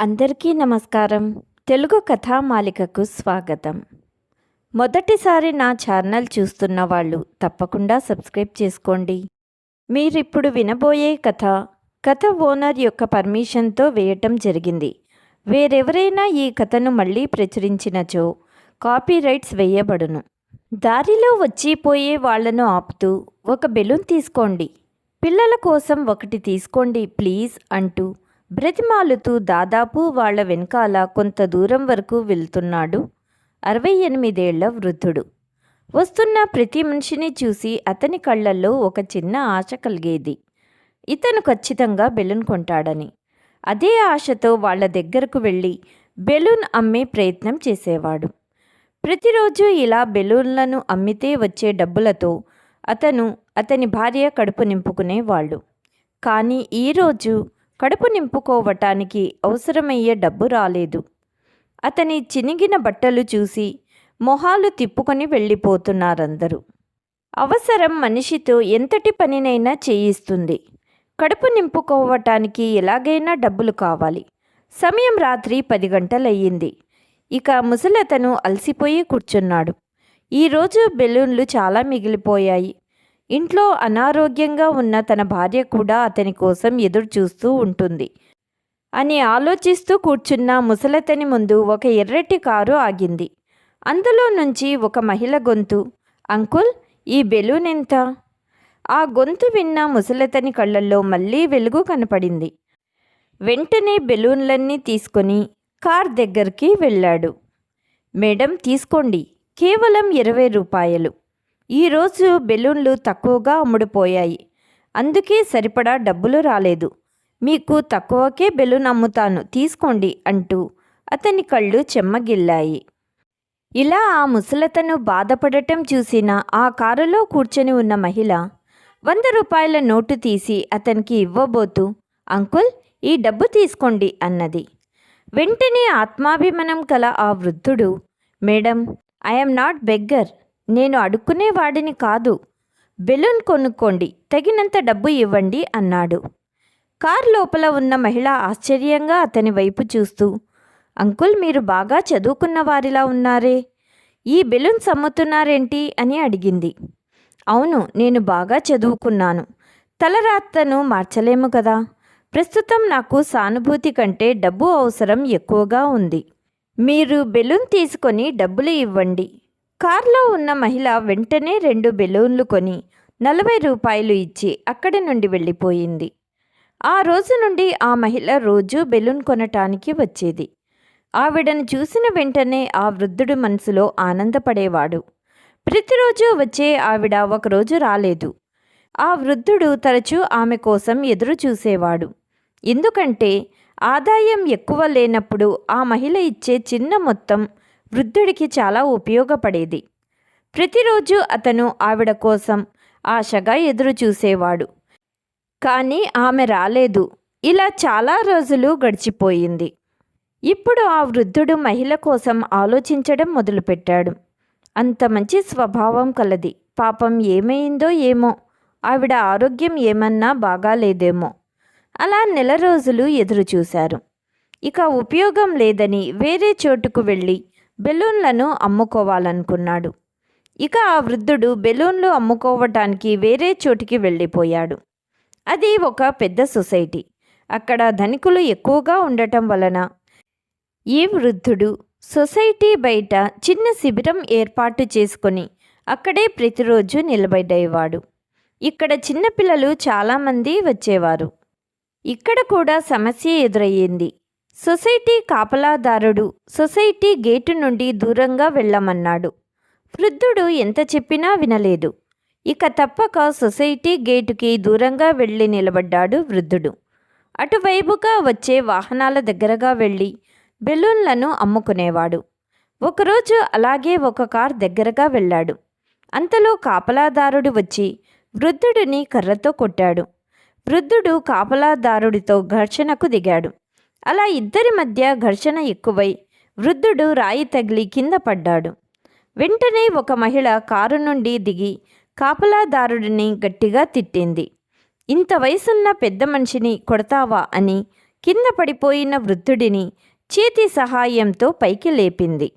అందరికీ నమస్కారం. తెలుగు కథామాలికకు స్వాగతం. మొదటిసారి నా ఛానల్ చూస్తున్న వాళ్ళు తప్పకుండా సబ్స్క్రైబ్ చేసుకోండి. మీరిప్పుడు వినబోయే కథ కథ ఓనర్ యొక్క పర్మిషన్తో వేయటం జరిగింది. వేరెవరైనా ఈ కథను మళ్ళీ ప్రచురించినచో కాపీరైట్స్ వేయబడును. దారిలో వచ్చిపోయే వాళ్ళను ఆపుతూ ఒక బెలూన్ తీసుకోండి. పిల్లల కోసం ఒకటి తీసుకోండి ప్లీజ్ అంటూ బ్రతిమాలుతూ దాదాపు వాళ్ళ వెనకాల కొంత దూరం వరకు వెళ్తున్నాడు అరవై ఎనిమిదేళ్ళ వృద్ధుడు. వస్తున్న ప్రతి మనిషిని చూసి అతని కళ్ళల్లో ఒక చిన్న ఆశ కలిగేది. ఇతను ఖచ్చితంగా బెలూన్ కొంటాడని. అదే ఆశతో వాళ్ళ దగ్గరకు వెళ్ళి బెలూన్ అమ్మే ప్రయత్నం చేసేవాడు. ప్రతిరోజు ఇలా బెలూన్లను అమ్మితే వచ్చే డబ్బులతో అతను అతని భార్య కడుపు నింపుకునేవాళ్ళు. కానీ ఈరోజు కడుపు నింపుకోవటానికి అవసరమయ్యే డబ్బు రాలేదు. అతని చినిగిన బట్టలు చూసి మొహాలు తిప్పుకొని వెళ్ళిపోతున్నారందరూ. అవసరం మనిషితో ఎంతటి పనినైనా చేయిస్తుంది. కడుపు నింపుకోవటానికి ఎలాగైనా డబ్బులు కావాలి. సమయం రాత్రి పది గంటలయ్యింది. ఇక ముసలతను అలసిపోయి కూర్చున్నాడు. ఈరోజు బెలూన్లు చాలా మిగిలిపోయాయి. ఇంట్లో అనారోగ్యంగా ఉన్న తన భార్య కూడా అతని కోసం ఎదురు చూస్తూ ఉంటుంది. అని ఆలోచిస్తూ కూర్చున్న ముసలతని ముందు ఒక ఎర్రటి కారు ఆగింది. అందులో నుంచి ఒక మహిళ గొంతు అంకుల్ ఈ బెలూన్ ఎంత? ఆ గొంతు విన్న ముసలతని కళ్ళల్లో మళ్ళీ వెలుగు కనపడింది. వెంటనే బెలూన్లన్నీ తీసుకొని కార్ దగ్గరికి వెళ్ళాడు. మేడం తీసుకోండి. కేవలం ఇరవై రూపాయలు. ఈరోజు బెలూన్లు తక్కువగా అమ్ముడుపోయాయి. అందుకే సరిపడా డబ్బులు రాలేదు. మీకు తక్కువకే బెలూన్ అమ్ముతాను తీసుకోండి అంటూ అతని కళ్ళు చెమ్మగిల్లాయి. ఇలా ఆ ముసలతను బాధపడటం చూసిన ఆ కారులో కూర్చొని ఉన్న మహిళ వంద రూపాయల నోటు తీసి అతనికి ఇవ్వబోతూ అంకుల్ ఈ డబ్బు తీసుకోండి అన్నది. వెంటనే ఆత్మాభిమానం కల ఆ వృద్ధుడు మేడం ఐఎమ్ నాట్ బెగ్గర్. నేను అడుక్కునే వాడిని కాదు. బెలూన్ కొనుక్కోండి తగినంత డబ్బు ఇవ్వండి అన్నాడు. కార్ లోపల ఉన్న మహిళ ఆశ్చర్యంగా అతని వైపు చూస్తూ అంకుల్ మీరు బాగా చదువుకున్న వారిలా ఉన్నారే. ఈ బెలూన్స్ అమ్ముతున్నారేంటి అని అడిగింది. అవును నేను బాగా చదువుకున్నాను. తలరాతను మార్చలేము కదా. ప్రస్తుతం నాకు సానుభూతి కంటే డబ్బు అవసరం ఎక్కువగా ఉంది. మీరు బెలూన్ తీసుకొని డబ్బులు ఇవ్వండి. కార్లో ఉన్న మహిళ వెంటనే రెండు బెలూన్లు కొని నలభై రూపాయలు ఇచ్చి అక్కడి నుండి వెళ్ళిపోయింది. ఆ రోజు నుండి ఆ మహిళ రోజు బెలూన్ కొనటానికి వచ్చేది. ఆవిడను చూసిన వెంటనే ఆ వృద్ధుడు మనసులో ఆనందపడేవాడు. ప్రతిరోజు వచ్చే ఆవిడ ఒకరోజు రాలేదు. ఆ వృద్ధుడు తరచూ ఆమె కోసం ఎదురు చూసేవాడు. ఎందుకంటే ఆదాయం ఎక్కువ లేనప్పుడు ఆ మహిళ ఇచ్చే చిన్న మొత్తం వృద్ధుడికి చాలా ఉపయోగపడేది. ప్రతిరోజు అతను ఆవిడ కోసం ఆశగా ఎదురు చూసేవాడు. కానీ ఆమె రాలేదు. ఇలా చాలా రోజులు గడిచిపోయింది. ఇప్పుడు ఆ వృద్ధుడు మహిళ కోసం ఆలోచించడం మొదలుపెట్టాడు. అంత మంచి స్వభావం కలది. పాపం ఏమైందో ఏమో ఆవిడ ఆరోగ్యం ఏమన్నా బాగాలేదేమో. అలా నెల రోజులు ఎదురుచూశారు ఇక ఉపయోగం లేదని వేరే చోటుకు వెళ్ళి బెలూన్లను అమ్ముకోవాలనుకున్నాడు. ఇక ఆ వృద్ధుడు బెలూన్లు అమ్ముకోవటానికి వేరే చోటికి వెళ్ళిపోయాడు. అది ఒక పెద్ద సొసైటీ. అక్కడ ధనికులు ఎక్కువగా ఉండటం వలన ఈ వృద్ధుడు సొసైటీ బయట చిన్న శిబిరం ఏర్పాటు చేసుకొని అక్కడే ప్రతిరోజు నిలబడేవాడు. ఇక్కడ చిన్నపిల్లలు చాలామంది వచ్చేవారు. ఇక్కడ కూడా సమస్య ఎదురయ్యింది. సొసైటీ కాపలాదారుడు సొసైటీ గేటు నుండి దూరంగా వెళ్ళమన్నాడు. వృద్ధుడు ఎంత చెప్పినా వినలేదు. ఇక తప్పక సొసైటీ గేటుకి దూరంగా వెళ్ళి నిలబడ్డాడు వృద్ధుడు. అటువైపుగా వచ్చే వాహనాల దగ్గరగా వెళ్ళి బెలూన్లను అమ్ముకునేవాడు. ఒకరోజు అలాగే ఒక కార్ దగ్గరగా వెళ్ళాడు. అంతలో కాపలాదారుడు వచ్చి వృద్ధుడిని కర్రతో కొట్టాడు. వృద్ధుడు కాపలాదారుడితో ఘర్షణకు దిగాడు. అలా ఇద్దరి మధ్య ఘర్షణ ఎక్కువై వృద్ధుడు రాయి తగిలి కింద పడ్డాడు. వెంటనే ఒక మహిళ కారు నుండి దిగి కాపలాదారుడిని గట్టిగా తిట్టింది. ఇంత వయసున్న పెద్ద మనిషిని కొడతావా? అని కింద పడిపోయిన వృద్ధుడిని చేతి సహాయంతో పైకి లేపింది.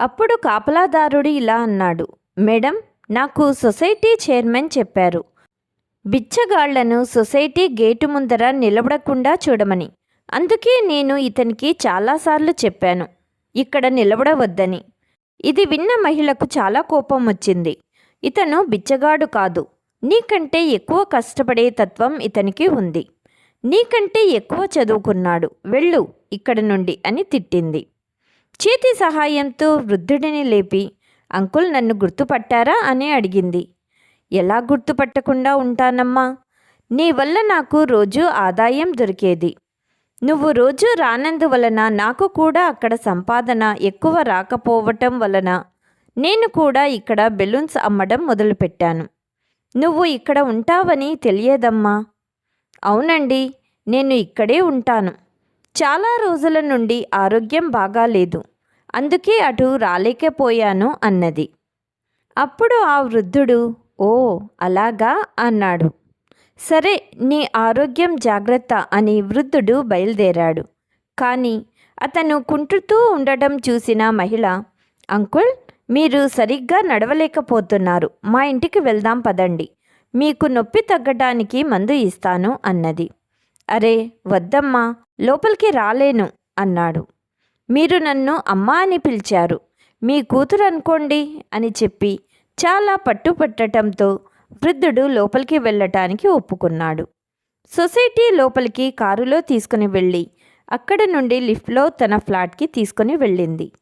అప్పుడు కాపలాదారుడు ఇలా అన్నాడు మేడం నాకు సొసైటీ చైర్మన్ చెప్పారు. బిచ్చగాళ్ళను సొసైటీ గేటు ముందర నిలబడకుండా చూడమని. అందుకే నేను ఇతనికి చాలాసార్లు చెప్పాను ఇక్కడ నిలబడవద్దని. ఇది విన్న మహిళకు చాలా కోపం వచ్చింది. ఇతను బిచ్చగాడు కాదు నీకంటే ఎక్కువ కష్టపడే తత్వం ఇతనికి ఉంది. నీకంటే ఎక్కువ చదువుకున్నాడు వెళ్ళు ఇక్కడ నుండి అని తిట్టింది. చేతి సహాయంతో వృద్ధుడిని లేపి అంకుల్ నన్ను గుర్తుపట్టారా? అని అడిగింది. ఎలా గుర్తుపట్టకుండా ఉంటానమ్మా? నీ వల్ల నాకు రోజు ఆదాయం దొరికేది. నువ్వు రోజు రానందువలన నాకు కూడా అక్కడ సంపాదన ఎక్కువ రాకపోవటం వలన నేను కూడా ఇక్కడ బెలూన్స్ అమ్మడం మొదలుపెట్టాను. నువ్వు ఇక్కడ ఉంటావని తెలియదమ్మా. అవునండి నేను ఇక్కడే ఉంటాను. చాలా రోజుల నుండి ఆరోగ్యం బాగాలేదు అందుకే అటు రాలేకపోయాను అన్నది. అప్పుడు ఆ వృద్ధుడు ఓ అలాగా? అన్నాడు. సరే నీ ఆరోగ్యం జాగ్రత్త అని వృద్ధుడు బయలుదేరాడు. కానీ అతను కుంటుతూ ఉండటం చూసిన మహిళ అంకుల్ మీరు సరిగ్గా నడవలేకపోతున్నారు. మా ఇంటికి వెళ్దాం పదండి. మీకు నొప్పి తగ్గటానికి మందు ఇస్తాను అన్నది. అరే వద్దమ్మా లోపలికి రాలేను అన్నాడు. మీరు నన్ను అమ్మా అని పిలిచారు. మీ కూతురు అనుకోండి అని చెప్పి చాలా పట్టుపట్టడంతో వృద్ధుడు లోపలికి వెళ్ళటానికి ఒప్పుకున్నాడు. సొసైటీ లోపలికి కారులో తీసుకుని వెళ్ళి అక్కడ నుండి లిఫ్ట్లో తన ఫ్లాట్కి తీసుకుని వెళ్ళింది.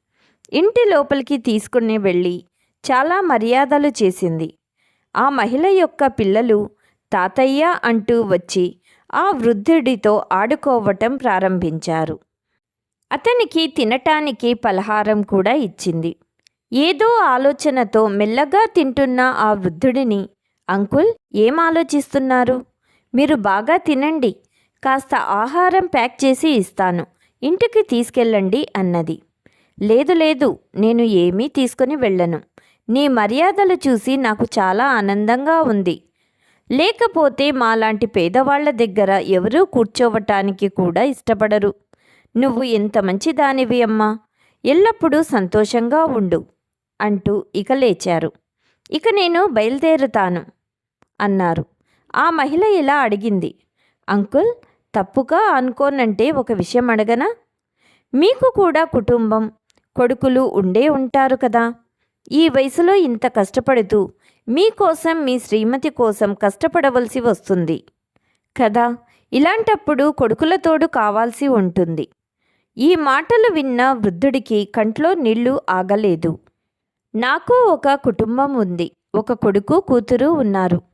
ఇంటి లోపలికి తీసుకుని వెళ్ళి చాలా మర్యాదలు చేసింది. ఆ మహిళ యొక్క పిల్లలు తాతయ్య అంటూ వచ్చి ఆ వృద్ధుడితో ఆడుకోవటం ప్రారంభించారు. అతనికి తినటానికి పలహారం కూడా ఇచ్చింది. ఏదో ఆలోచనతో మెల్లగా తింటున్న ఆ వృద్ధుడిని అంకుల్ ఏం ఆలోచిస్తున్నారు? మీరు బాగా తినండి. కాస్త ఆహారం ప్యాక్ చేసి ఇస్తాను. ఇంటికి తీసుకెళ్ళండి అన్నది. లేదు లేదు నేను ఏమీ తీసుకొని వెళ్ళను. నీ మర్యాదలు చూసి నాకు చాలా ఆనందంగా ఉంది. లేకపోతే మాలాంటి పేదవాళ్ళ దగ్గర ఎవరూ కూర్చోవటానికి కూడా ఇష్టపడరు. నువ్వు ఎంత మంచి దానివి అమ్మా. ఎల్లప్పుడూ సంతోషంగా ఉండు అంటూ ఇక లేచారు. ఇక నేను బయలుదేరుతాను. అన్నారు. ఆ మహిళ ఇలా అడిగింది. అంకుల్ తప్పుగా అనుకోనంటే ఒక విషయం అడగనా? మీకు కూడా కుటుంబం కొడుకులు ఉండే ఉంటారు కదా. ఈ వయసులో ఇంత కష్టపడుతూ మీకోసం మీ శ్రీమతి కోసం కష్టపడవలసి వస్తుంది కదా. ఇలాంటప్పుడు కొడుకుల తోడు కావాల్సి ఉంటుంది. ఈ మాటలు విన్న వృద్ధుడికి కంట్లో నీళ్ళు ఆగలేదు. నాకు ఒక కుటుంబం ఉంది. ఒక కొడుకు కూతురు ఉన్నారు.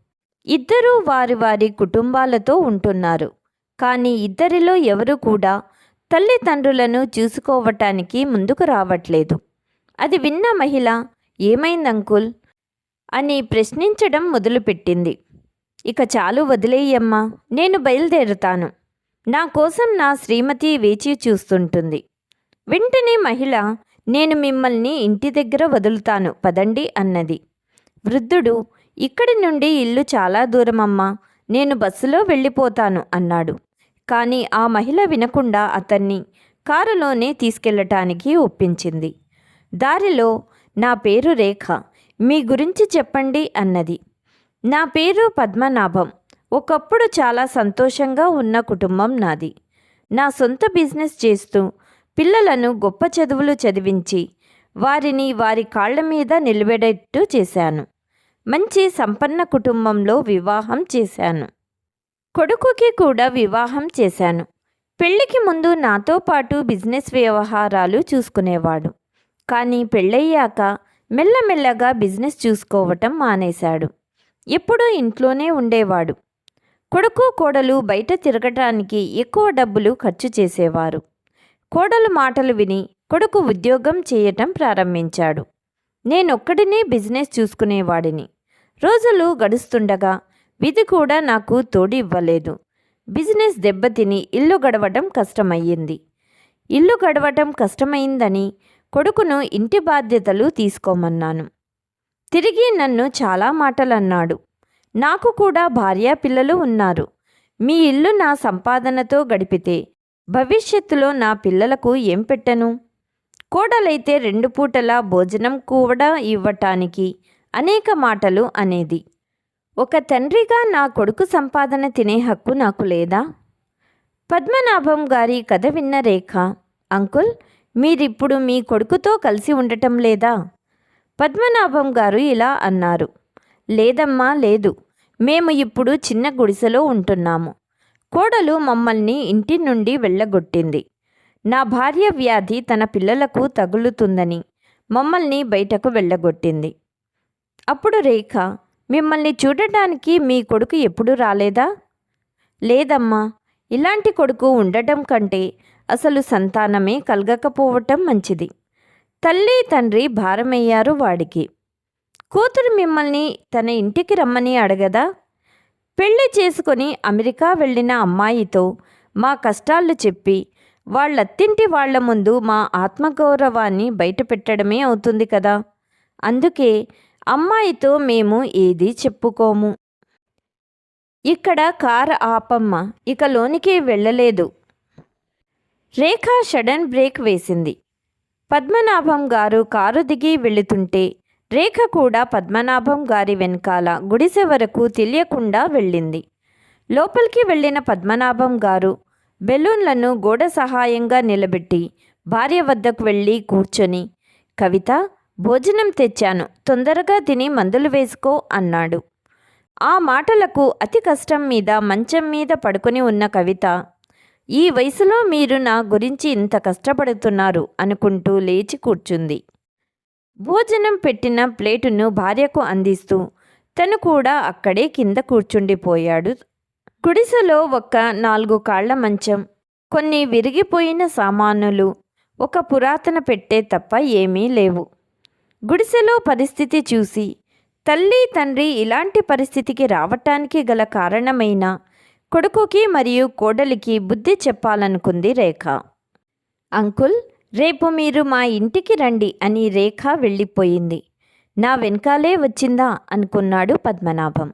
ఇద్దరూ వారి వారి కుటుంబాలతో ఉంటున్నారు. కానీ ఇద్దరిలో ఎవరు కూడా తల్లిదండ్రులను చూసుకోవటానికి ముందుకు రావట్లేదు. అది విన్న మహిళ ఏమైంది అంకుల్? అని ప్రశ్నించడం మొదలుపెట్టింది. ఇక చాలు వదిలేయమ్మా నేను బయలుదేరుతాను. నా కోసం నా శ్రీమతి వేచి చూస్తుంటుంది. వెంటనే మహిళ నేను మిమ్మల్ని ఇంటి దగ్గర వదులుతాను పదండి అన్నది. వృద్ధుడు ఇక్కడి నుండి ఇల్లు చాలా దూరమమ్మా నేను బస్సులో వెళ్ళిపోతాను అన్నాడు. కానీ ఆ మహిళ వినకుండా అతన్ని కారులోనే తీసుకెళ్ళటానికి ఒప్పించింది. దారిలో నా పేరు రేఖ మీ గురించి చెప్పండి అన్నది. నా పేరు పద్మనాభం ఒకప్పుడు చాలా సంతోషంగా ఉన్న కుటుంబం నాది. నా సొంత బిజినెస్ చేస్తూ పిల్లలను గొప్ప చదువులు చదివించి వారిని వారి కాళ్ళ మీద నిలబెడేట్టు చేశాను. మంచి సంపన్న కుటుంబంలో వివాహం చేశాను. కొడుకుకి కూడా వివాహం చేశాను. పెళ్ళికి ముందు నాతో పాటు బిజినెస్ వ్యవహారాలు చూసుకునేవాడు. కానీ పెళ్ళయ్యాక మెల్లమెల్లగా బిజినెస్ చూసుకోవటం మానేశాడు. ఎప్పుడూ ఇంట్లోనే ఉండేవాడు. కొడుకు కోడలు బయట తిరగటానికి ఎక్కువ డబ్బులు ఖర్చు చేసేవారు. కోడలు మాటలు విని కొడుకు ఉద్యోగం చేయటం ప్రారంభించాడు. నేనొక్కడినే బిజినెస్ చూసుకునేవాడిని. రోజులు గడుస్తుండగా విధి కూడా నాకు తోడు ఇవ్వలేదు బిజినెస్ దెబ్బతిని ఇల్లు గడవటం కష్టమయ్యింది. ఇల్లు గడవటం కష్టమైందని కొడుకును ఇంటి బాధ్యతలు తీసుకోమన్నాను. తిరిగి నన్ను చాలా మాటలన్నాడు. నాకు కూడా భార్యా పిల్లలు ఉన్నారు. మీ ఇల్లు నా సంపాదనతో గడిపితే భవిష్యత్తులో నా పిల్లలకు ఏం పెట్టను? కోడలైతే రెండు పూటలా భోజనం కూడా ఇవ్వటానికి అనేక మాటలు అనేది. ఒక తండ్రిగా నా కొడుకు సంపాదన తినే హక్కు నాకు లేదా? పద్మనాభం గారి కథ విన్న రేఖ అంకుల్ మీరిప్పుడు మీ కొడుకుతో కలిసి ఉండటం లేదా? పద్మనాభం గారు ఇలా అన్నారు లేదమ్మా లేదు. మేము ఇప్పుడు చిన్న గుడిసెలో ఉంటున్నాము. కోడలు మమ్మల్ని ఇంటి నుండి వెళ్ళగొట్టింది. నా భార్య వ్యాధి తన పిల్లలకు తగులుతుందని మమ్మల్ని బయటకు వెళ్ళగొట్టింది. అప్పుడు రేఖ మిమ్మల్ని చూడటానికి మీ కొడుకు ఎప్పుడు రాలేదా? లేదమ్మా ఇలాంటి కొడుకు ఉండటం కంటే అసలు సంతానమే కలగకపోవటం మంచిది. తల్లి తండ్రి భారమయ్యారు వాడికి. కూతురు మిమ్మల్ని తన ఇంటికి రమ్మని అడగదా? పెళ్ళి చేసుకొని అమెరికా వెళ్ళిన అమ్మాయితో మా కష్టాలు చెప్పి వాళ్ళత్తింటి వాళ్ళ ముందు మా ఆత్మగౌరవాన్ని బయటపెట్టడమే అవుతుంది కదా. అందుకే అమ్మాయితో మేము ఏదీ చెప్పుకోము. ఇక్కడ కార్ ఆపమ్మ. ఇక లోనికి వెళ్ళలేదు. రేఖ షడన్ బ్రేక్ వేసింది. పద్మనాభం గారు కారు దిగి వెళుతుంటే రేఖ కూడా పద్మనాభం గారి వెనకాల గుడిసె వరకు తెలియకుండా వెళ్ళింది. లోపలికి వెళ్ళిన పద్మనాభం గారు బెలూన్లను గోడ సహాయంగా నిలబెట్టి భార్య వద్దకు వెళ్ళి కూర్చొని కవిత భోజనం తెచ్చాను. తొందరగా తిని మందులు వేసుకో అన్నాడు. ఆ మాటలకు అతి కష్టం మీద మంచం మీద పడుకొని ఉన్న కవిత ఈ వయసులో మీరు నా గురించి ఇంత కష్టపడుతున్నారు అనుకుంటూ లేచి కూర్చుంది. భోజనం పెట్టిన ప్లేటును భార్యకు అందిస్తూ తను కూడా అక్కడే కింద కూర్చుండిపోయాడు. గుడిసెలో ఒక నాలుగు కాళ్ళ మంచం కొన్ని విరిగిపోయిన సామానులు ఒక పురాతన పెట్టే తప్ప ఏమీ లేవు. గుడిసెలో పరిస్థితి చూసి తల్లి తండ్రి ఇలాంటి పరిస్థితికి రావటానికి గల కారణమైన కొడుకుకి మరియు కోడలికి బుద్ధి చెప్పాలనుకుంది రేఖ. అంకుల్ రేపు మీరు మా ఇంటికి రండి అని రేఖ వెళ్ళిపోయింది. నా వెనకాలే వచ్చిందా అనుకున్నాడు పద్మనాభం.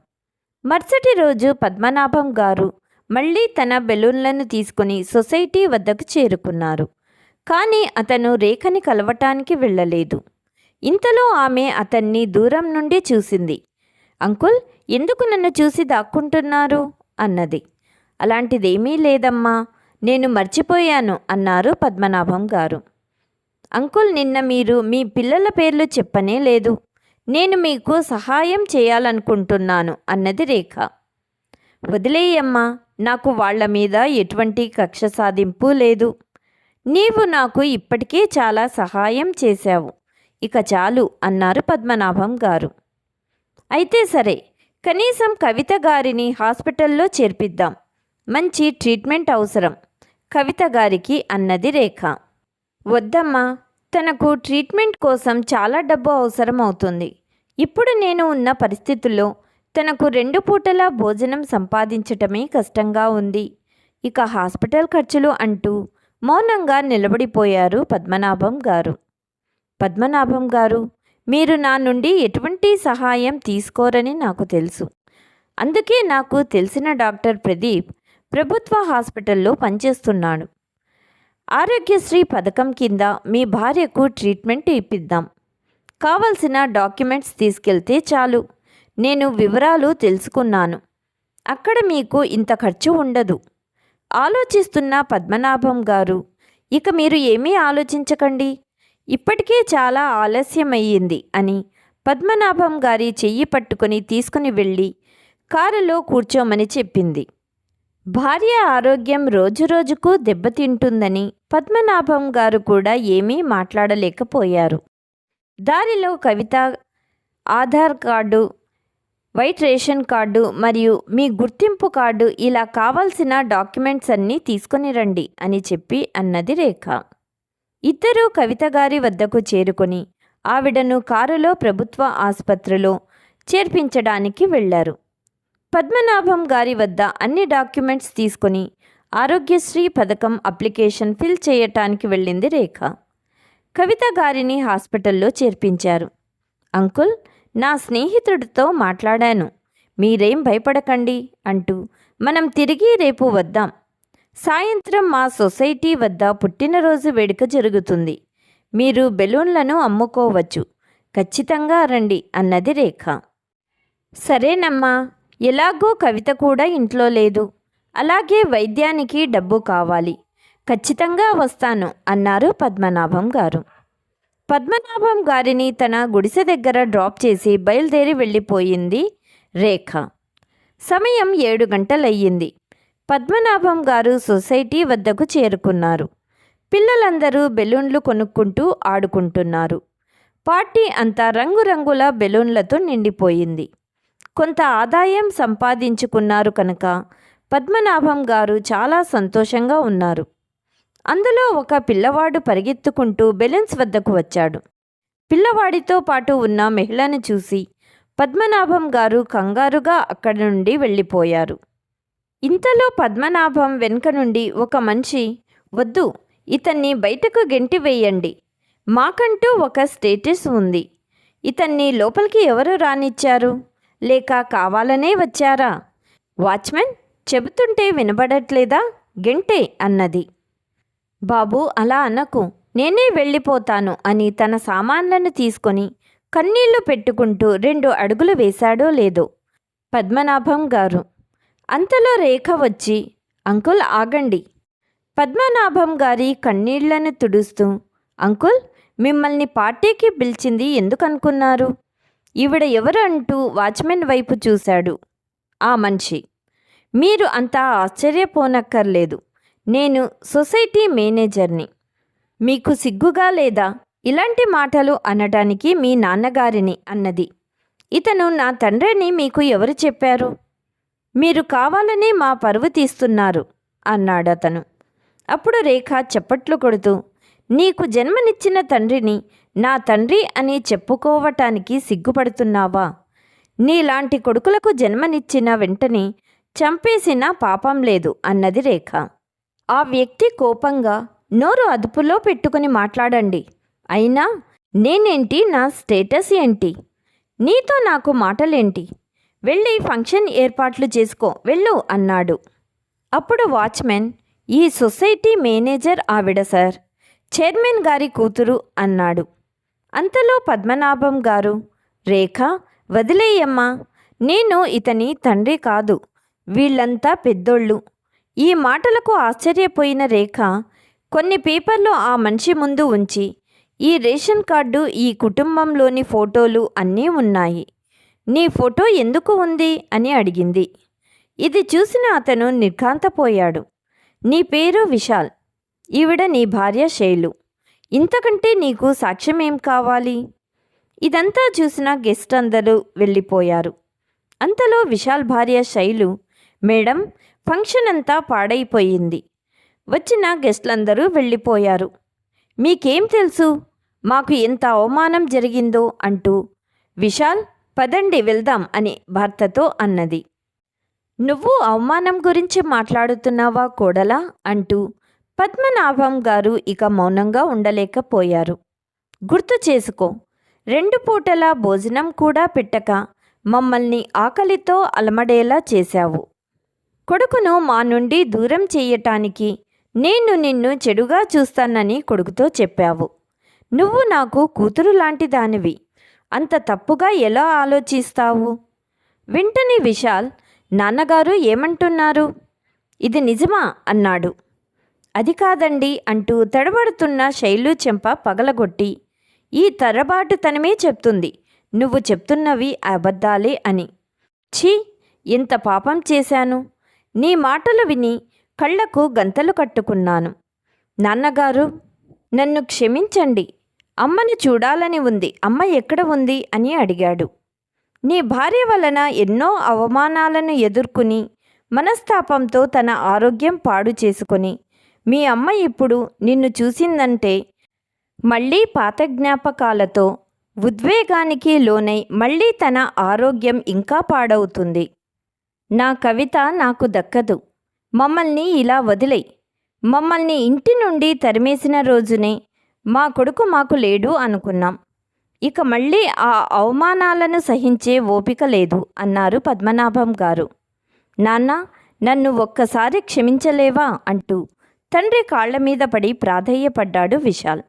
మరుసటి రోజు పద్మనాభం గారు మళ్ళీ తన బెలూన్లను తీసుకుని సొసైటీ వద్దకు చేరుకున్నారు. కానీ అతను రేఖని కలవటానికి వెళ్ళలేదు. ఇంతలో ఆమె అతన్ని దూరం నుండి చూసింది. అంకుల్ ఎందుకు నన్ను చూసి దాక్కుంటున్నారు? అన్నది. అలాంటిదేమీ లేదమ్మా నేను మర్చిపోయాను అన్నారు పద్మనాభం గారు. అంకుల్ నిన్న మీరు మీ పిల్లల పేర్లు చెప్పనే లేదు. నేను మీకు సహాయం చేయాలనుకుంటున్నాను అన్నది రేఖ. వదిలేయమ్మా నాకు వాళ్ళ మీద ఎటువంటి కక్ష సాధింపు లేదు. నీవు నాకు ఇప్పటికే చాలా సహాయం చేశావు. ఇక చాలు అన్నారు పద్మనాభం గారు. అయితే సరే కనీసం కవిత గారిని హాస్పిటల్లో చేర్పిద్దాం. మంచి ట్రీట్మెంట్ అవసరం కవిత గారికి అన్నది రేఖ. వద్దమ్మా తనకు ట్రీట్మెంట్ కోసం చాలా డబ్బు అవసరం అవుతుంది ఇప్పుడు నేను ఉన్న పరిస్థితుల్లో తనకు రెండు పూటల భోజనం సంపాదించటమే కష్టంగా ఉంది. ఇక హాస్పిటల్ ఖర్చులు అంటూ మౌనంగా నిలబడిపోయారు పద్మనాభం గారు. పద్మనాభం గారు మీరు నా నుండి ఎటువంటి సహాయం తీసుకోరని నాకు తెలుసు. అందుకే నాకు తెలిసిన డాక్టర్ ప్రదీప్ ప్రభుత్వ హాస్పిటల్లో పనిచేస్తున్నాడు. ఆరోగ్యశ్రీ పథకం కింద మీ భార్యకు ట్రీట్మెంట్ ఇప్పిద్దాం. కావలసిన డాక్యుమెంట్స్ తీసుకెళ్తే చాలు. నేను వివరాలు తెలుసుకున్నాను. అక్కడ మీకు ఇంత ఖర్చు ఉండదు. ఆలోచిస్తున్న పద్మనాభం గారు ఇక మీరు ఏమీ ఆలోచించకండి. ఇప్పటికే చాలా ఆలస్యమయ్యింది అని పద్మనాభం గారి చెయ్యి పట్టుకొని తీసుకుని వెళ్ళి కారులో కూర్చోమని చెప్పింది. భార్య ఆరోగ్యం రోజురోజుకు దెబ్బతింటుందని పద్మనాభం గారు కూడా ఏమీ మాట్లాడలేకపోయారు. దారిలో Kavitha Aadhaar card white ration card మరియు మీ గుర్తింపు కార్డు ఇలా కావాల్సిన డాక్యుమెంట్స్ అన్నీ తీసుకొని రండి అని చెప్పి అన్నది రేఖ. ఇద్దరూ కవిత గారి వద్దకు చేరుకొని ఆవిడను కారులో ప్రభుత్వ ఆసుపత్రిలో చేర్పించడానికి వెళ్ళారు. పద్మనాభం గారి వద్ద అన్ని డాక్యుమెంట్స్ తీసుకొని ఆరోగ్యశ్రీ పథకం అప్లికేషన్ ఫిల్ చేయటానికి వెళ్ళింది రేఖ. కవిత గారిని హాస్పిటల్లో చేర్పించారు. అంకుల్ నా స్నేహితుడితో మాట్లాడాను. మీరేం భయపడకండి అంటూ మనం తిరిగి రేపు వద్దాం. సాయంత్రం మా సొసైటీ వద్ద పుట్టినరోజు వేడుక జరుగుతుంది. మీరు బెలూన్లను అమ్ముకోవచ్చు. ఖచ్చితంగా రండి అన్నది రేఖ. సరేనమ్మా. ఎలాగో కవిత కూడా ఇంట్లో లేదు. అలాగే వైద్యానికి డబ్బు కావాలి. ఖచ్చితంగా వస్తాను అన్నారు పద్మనాభం గారు. పద్మనాభం గారిని తన గుడిసె దగ్గర డ్రాప్ చేసి బయలుదేరి వెళ్ళిపోయింది రేఖ. సమయం ఏడు గంటలయ్యింది. పద్మనాభం గారు సొసైటీ వద్దకు చేరుకున్నారు. పిల్లలందరూ బెలూన్లు కొనుక్కుంటూ ఆడుకుంటున్నారు. పార్టీ అంతా రంగురంగుల బెలూన్లతో నిండిపోయింది. కొంత ఆదాయం సంపాదించుకున్నారు కనుక పద్మనాభం గారు చాలా సంతోషంగా ఉన్నారు. అందులో ఒక పిల్లవాడు పరిగెత్తుకుంటూ బెలూన్స్ వద్దకు వచ్చాడు. పిల్లవాడితో పాటు ఉన్న మహిళను చూసి పద్మనాభం గారు కంగారుగా అక్కడి నుండి వెళ్ళిపోయారు. ఇంతలో పద్మనాభం వెనుక నుండి ఒక మనిషి వద్దు ఇతన్ని బయటకు గెంటి వేయండి. మాకంటూ ఒక స్టేటస్ ఉంది. ఇతన్ని లోపలికి ఎవరు రానిచ్చారు? లేక కావాలనే వచ్చారా? వాచ్మెన్ చెబుతుంటే వినబడట్లేదా? గెంటే అన్నది. బాబు అలా అనకు. నేనే వెళ్ళిపోతాను అని తన సామాన్లను తీసుకొని కన్నీళ్ళు పెట్టుకుంటూ రెండు అడుగులు వేశాడో లేదో. పద్మనాభం గారు అంతలో రేఖ వచ్చి అంకుల్ ఆగండి. పద్మనాభం గారి కన్నీళ్ళను తుడుస్తూ అంకుల్ మిమ్మల్ని పార్టీకి పిలిచింది ఎందుకనుకున్నారు? ఈవిడ ఎవరు అంటూ వాచ్మెన్ వైపు చూశాడు ఆ మనిషి. మీరు అంత ఆశ్చర్యపోనక్కర్లేదు. నేను సొసైటీ మేనేజర్ని. మీకు సిగ్గుగా లేదా? ఇలాంటి మాటలు అనడానికి మీ నాన్నగారిని అన్నది. ఇతను నా తండ్రిని మీకు ఎవరు చెప్పారు? మీరు కావాలనే మా పరువు తీస్తున్నారు అన్నాడతను అప్పుడు రేఖ చప్పట్లు కొడుతూ నీకు జన్మనిచ్చిన తండ్రిని నా తండ్రి అని చెప్పుకోవటానికి సిగ్గుపడుతున్నావా? నీలాంటి కొడుకులకు జన్మనిచ్చిన వెంటనే చంపేసిన పాపం లేదు అన్నది రేఖ. ఆ వ్యక్తి కోపంగా నోరు అదుపులో పెట్టుకుని మాట్లాడండి. అయినా నేనేంటి నా స్టేటస్ ఏంటి? నీతో నాకు మాటలేంటి? వెళ్ళి ఫంక్షన్ ఏర్పాట్లు చేసుకో వెళ్ళు అన్నాడు. అప్పుడు వాచ్మెన్ ఈ సొసైటీ మేనేజర్ ఆవిడ సార్ చైర్మన్ గారి కూతురు అన్నాడు. అంతలో పద్మనాభం గారు రేఖ వదిలేయమ్మా నేను ఇతని తండ్రి కాదు వీళ్ళంతా పెద్దోళ్ళు. ఈ మాటలకు ఆశ్చర్యపోయిన రేఖ కొన్ని పేపర్లు ఆ మనిషి ముందు ఉంచి ఈ రేషన్ కార్డు ఈ కుటుంబంలోని ఫోటోలు అన్నీ ఉన్నాయి. నీ ఫోటో ఎందుకు ఉంది? అని అడిగింది. ఇది చూసిన అతను నిర్ఘాంతపోయాడు. నీ పేరు విశాల్. ఈవిడ నీ భార్య శైలు. ఇంతకంటే నీకు సాక్ష్యం ఏం కావాలి? ఇదంతా చూసిన గెస్ట్ అందరూ వెళ్ళిపోయారు. అంతలో విశాల్ భార్య శైలు మేడం ఫంక్షన్ అంతా పాడైపోయింది. వచ్చిన గెస్ట్లందరూ వెళ్ళిపోయారు. మీకేం తెలుసు? మాకు ఎంత అవమానం జరిగిందో అంటూ విశాల్ పదండి వెళ్దాం అని భర్తతో అన్నది. నువ్వు అవమానం గురించి మాట్లాడుతున్నావా కోడలా? అంటూ పద్మనాభం గారు ఇక మౌనంగా ఉండలేకపోయారు. గుర్తు చేసుకో రెండు పూటల భోజనం కూడా పెట్టక మమ్మల్ని ఆకలితో అలమడేలా చేశావు. కొడుకును మా నుండి దూరం చేయటానికి నేను నిన్ను చెడుగా చూస్తానని కొడుకుతో చెప్పావు. నువ్వు నాకు కూతురు లాంటి దానివి. అంత తప్పుగా ఎలా ఆలోచిస్తావు? వెంటనే విశాల్ నాన్నగారు ఏమంటున్నారు? ఇది నిజమా? అన్నాడు. అది కాదండి అంటూ తడబడుతున్న శైలు చెంప పగలగొట్టి ఈ తరబాటుతనమే చెప్తుంది. నువ్వు చెప్తున్నవి అబద్ధాలే అని. ఛీ! ఎంత పాపం చేశాను? నీ మాటలు విని కళ్ళకు గంతలు కట్టుకున్నాను. నాన్నగారు నన్ను క్షమించండి. అమ్మని చూడాలని ఉంది. అమ్మ ఎక్కడ ఉంది? అని అడిగాడు. నీ భార్య వలన ఎన్నో అవమానాలను ఎదుర్కొని మనస్తాపంతో తన ఆరోగ్యం పాడు చేసుకొని మీ అమ్మ ఇప్పుడు నిన్ను చూసిందంటే మళ్ళీ పాత జ్ఞాపకాలతో ఉద్వేగానికి లోనై మళ్ళీ తన ఆరోగ్యం ఇంకా పాడవుతుంది. నా కవిత నాకు దక్కదు. మమ్మల్ని ఇలా వదిలే మమ్మల్ని ఇంటి నుండి తరిమేసిన రోజునే మా కొడుకు మాకు లేడు అనుకున్నాం. ఇక మళ్ళీ ఆ అవమానాలను సహించే ఓపిక లేదు అన్నారు పద్మనాభం గారు. నాన్న నన్ను ఒక్కసారి క్షమించలేవా అంటూ తండ్రి కాళ్ళ మీద పడి ప్రాధేయపడ్డాడు విశాల్.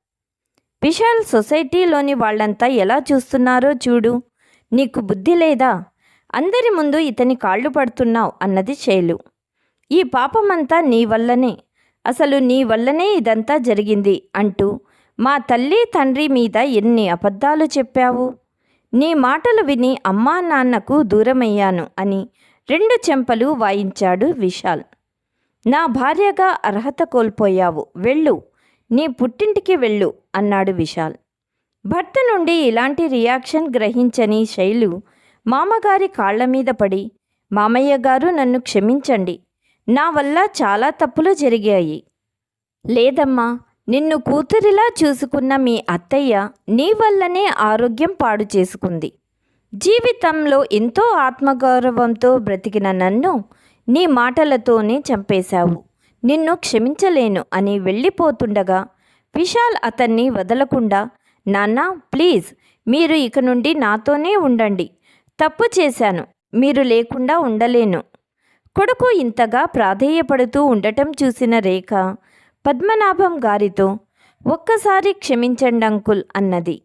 విశాల్ సొసైటీలోని వాళ్ళంతా ఎలా చూస్తున్నారో చూడు. నీకు బుద్ధి లేదా? అందరి ముందు ఇతని కాళ్ళు పడుతున్నావు అన్నది శైలు. ఈ పాపమంతా నీ వల్లనే. అసలు నీ వల్లనే ఇదంతా జరిగింది అంటూ మా తల్లి తండ్రి మీద ఎన్ని అబద్ధాలు చెప్పావు? నీ మాటలు విని అమ్మా నాన్నకు దూరమయ్యాను అని రెండు చెంపలు వాయించాడు విశాల్. నా భార్యగా అర్హత కోల్పోయావు వెళ్ళు. నీ పుట్టింటికి వెళ్ళు అన్నాడు విశాల్. భర్త నుండి ఇలాంటి రియాక్షన్ గ్రహించని శైలు మామగారి కాళ్ళ మీద పడి మామయ్య గారు నన్ను క్షమించండి. నా వల్ల చాలా తప్పులు జరిగాయి. లేదమ్మా. నిన్ను కూతురిలా చూసుకున్న మీ అత్తయ్య నీ వల్లనే ఆరోగ్యం పాడు చేసుకుంది. జీవితంలో ఎంతో ఆత్మగౌరవంతో బ్రతికిన నన్ను నీ మాటలతోనే చంపేశావు. నిన్ను క్షమించలేను అని వెళ్ళిపోతుండగా విశాల్ అతన్ని వదలకుండా నాన్న ప్లీజ్ మీరు ఇక నుండి నాతోనే ఉండండి. తప్పు చేశాను మీరు లేకుండా ఉండలేను కొడుకు ఇంతగా ప్రాధేయపడుతూ ఉండటం చూసిన రేఖ పద్మనాభం గారితో ఒక్కసారి క్షమించండి అంకుల్ అన్నది.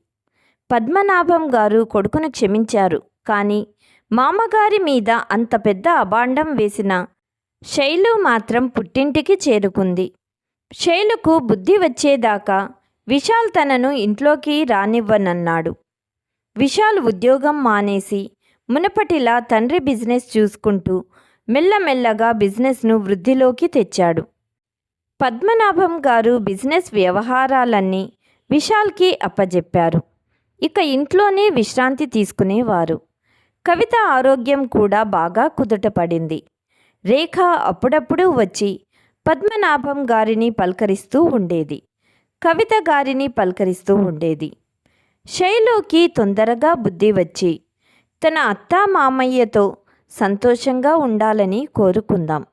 పద్మనాభం గారు కొడుకును క్షమించారు. కానీ మామగారి మీద అంత పెద్ద అబాండం వేసిన శైలు మాత్రం పుట్టింటికి చేరుకుంది. శైలుకు బుద్ధి వచ్చేదాకా విశాల్ తనను ఇంట్లోకి రానివ్వనన్నాడు. విశాల్ ఉద్యోగం మానేసి మునపటిలా తండ్రి బిజినెస్ చూసుకుంటూ మెల్లమెల్లగా బిజినెస్ను వృద్ధిలోకి తెచ్చాడు. పద్మనాభం గారు బిజినెస్ వ్యవహారాలన్నీ విశాల్కి అప్పజెప్పారు. ఇక ఇంట్లోనే విశ్రాంతి తీసుకునేవారు. కవిత ఆరోగ్యం కూడా బాగా కుదుటపడింది రేఖ అప్పుడప్పుడు వచ్చి పద్మనాభం గారిని పలకరిస్తూ ఉండేది. కవిత గారిని పలకరిస్తూ ఉండేది. శైలోకి తొందరగా బుద్ధి వచ్చి తన అత్తా మామయ్యతో సంతోషంగా ఉండాలని కోరుకుందాం.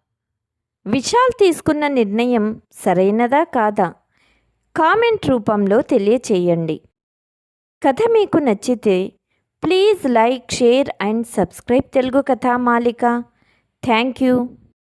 విశాల్ తీసుకున్న నిర్ణయం సరైనదా కాదా? కామెంట్ రూపంలో తెలియచేయండి. కథ మీకు నచ్చితే please like share and subscribe Telugu Kathamalika. Thank you.